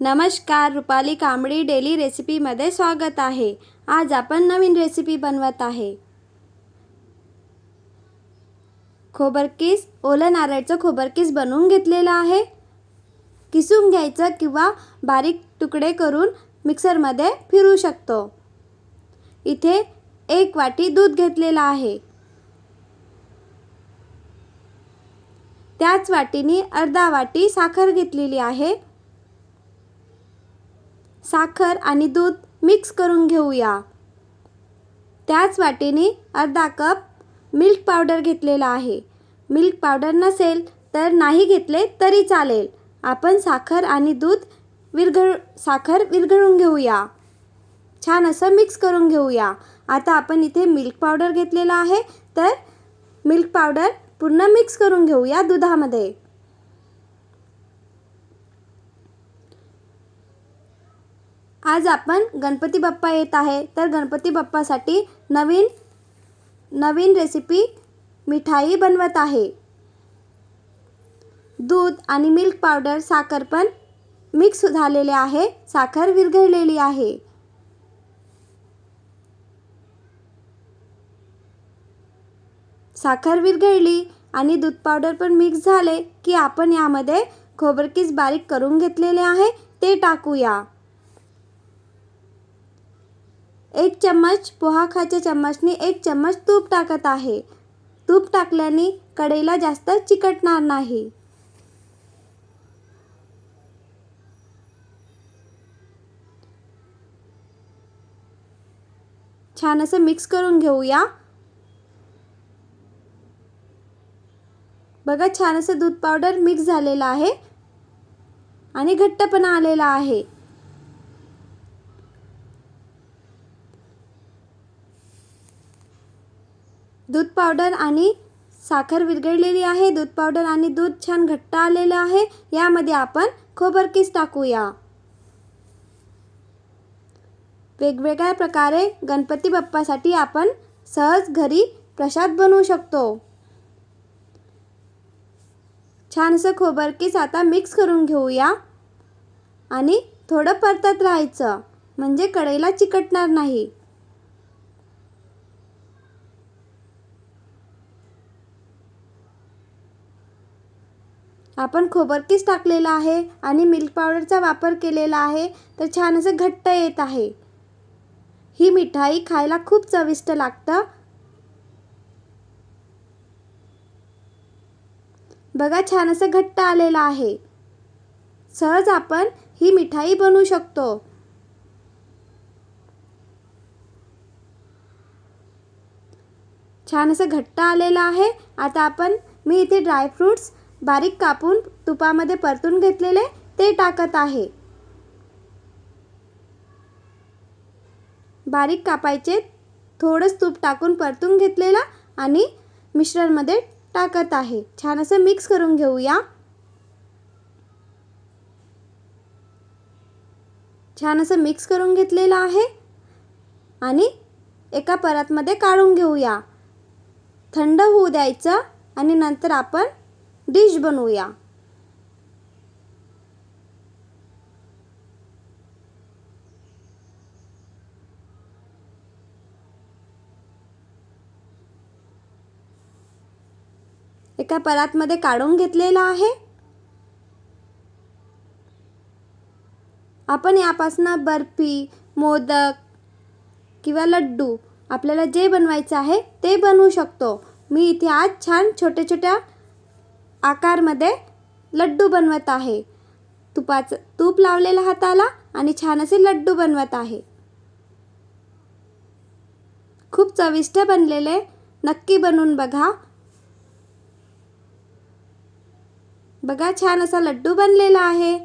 नमस्कार रुपाली कांबळी डेली रेसिपीमध्ये स्वागत आहे. आज आपण नवीन रेसिपी बनवत आहे. खोबरकीस ओलं नारळचं खोबरकीस बनवून घेतलेलं आहे. किसून घ्यायचं किंवा बारीक तुकडे करून मिक्सरमध्ये फिरू शकतो. इथे एक वाटी दूध घेतलेलं आहे. त्याच वाटीने अर्धा वाटी साखर घेतलेली आहे. साखर आणि दूध मिक्स करून घेऊया. त्याच वाटीने अर्धा कप मिल्क पावडर घेतलेला आहे. मिल्क पावडर नसेल तर नाही घेतले तरी चालेल. आपण साखर आणि दूध विरघळ साखर विरघळून घेऊया. छान असं मिक्स करून घेऊया. आता आपण इथे मिल्क पावडर घेतलेला आहे. तर मिल्क पावडर पूर्ण मिक्स करून घेऊया दुधामध्ये. आज आपण गणपती बाप्पा येत आहे. तर गणपती बाप्पासाठी नवीन नवीन रेसिपी मिठाई बनवत आहे. दूध आणि मिल्क पावडर साखर पण मिक्स झालेले आहे. साखर विरघळलेली आहे. साखर विरघळली आणि दूध पावडर पण मिक्स झाले की आपण यामध्ये खोबरकीस बारीक करून घेतलेले आहे. ते टाकूया. एक चम्मच पोहा खायच्या चम्मचने एक चम्मच तूप टाकत आहे. तूप टाकल्याने कढईला जास्त चिकटणार नाही. छान असं मिक्स करून घेऊया. बघा छान असं दूध पावडर मिक्स झालेलं आहे आणि घट्टपणा आलेला आहे. दूध पावडर आणि साखर विरघळलेली आहे. दूध पावडर आणि दूध छान घट्ट आलेलं आहे. यामध्ये आपण खोबरकीस टाकूया. वेगवेगळ्या प्रकारे गणपती बाप्पासाठी आपण सहज घरी प्रसाद बनवू शकतो. छान असं खोबरकीस आता मिक्स करून घेऊया. आणि थोडं परतत राहायचं. म्हणजे कढईला चिकटणार नाही. आपण खोबरकीस टाकलेला आहे आणि मिल्क पावडरचा वापर केलेला आहे तर छान असं घट्ट येत आहे. ही मिठाई खायला खूप चविष्ट लागतं. बघा छान असं घट्ट आलेलं आहे. सहज आपण ही मिठाई बनवू शकतो. छान असं घट्ट आलेलं आहे. आता आपण मी इथे ड्रायफ्रूट्स बारीक कापून तुपामध्ये परतून घेतलेले ते टाकत आहे. बारीक कापायचे थोडंच तूप टाकून परतून घेतलेलं आणि मिश्रणमध्ये टाकत आहे. छान असं मिक्स करून घेऊया. छान असं मिक्स करून घेतलेलं आहे आणि एका परातमध्ये काढून घेऊया. थंड होऊ द्यायचं आणि नंतर आपण डिश बनवूया. एका परातमध्ये काढून घेतलेला आहे. आपण यापासून बर्फी मोदक किंवा लड्डू आपल्याला जे बनवायचं आहे ते बनवू शकतो. मी इथे आज छान छोट्या छोट्या आकारमध्ये लड्डू बनवत आहे. तुपाचं तूप लावलेलं हाताला आणि छान असे लड्डू बनवत आहे. खूप चविष्ट बनलेले नक्की बनवून बघा. बघा छान असा लड्डू बनलेला आहे.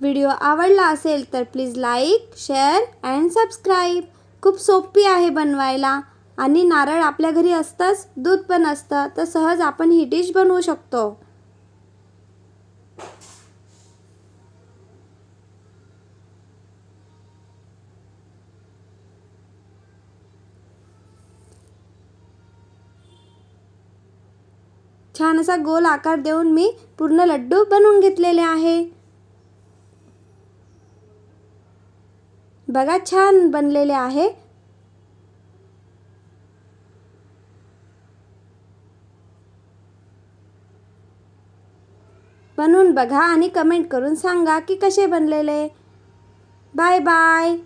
व्हिडिओ आवडला असेल तर please like share and subscribe. खूप सोपी आहे बनवायला. आणि नारळ आपल्या घरी असतंच दूध पण असतं तर सहज आपण ही डिश बनवू शकतो. छान असा गोल आकार देऊन मी पूर्ण लड्डू बनवून घेतलेले आहे. बघा छान बनलेले आहे. बनवून बघा आणि कमेंट करून सांगा की कसे बनलेले. Bye bye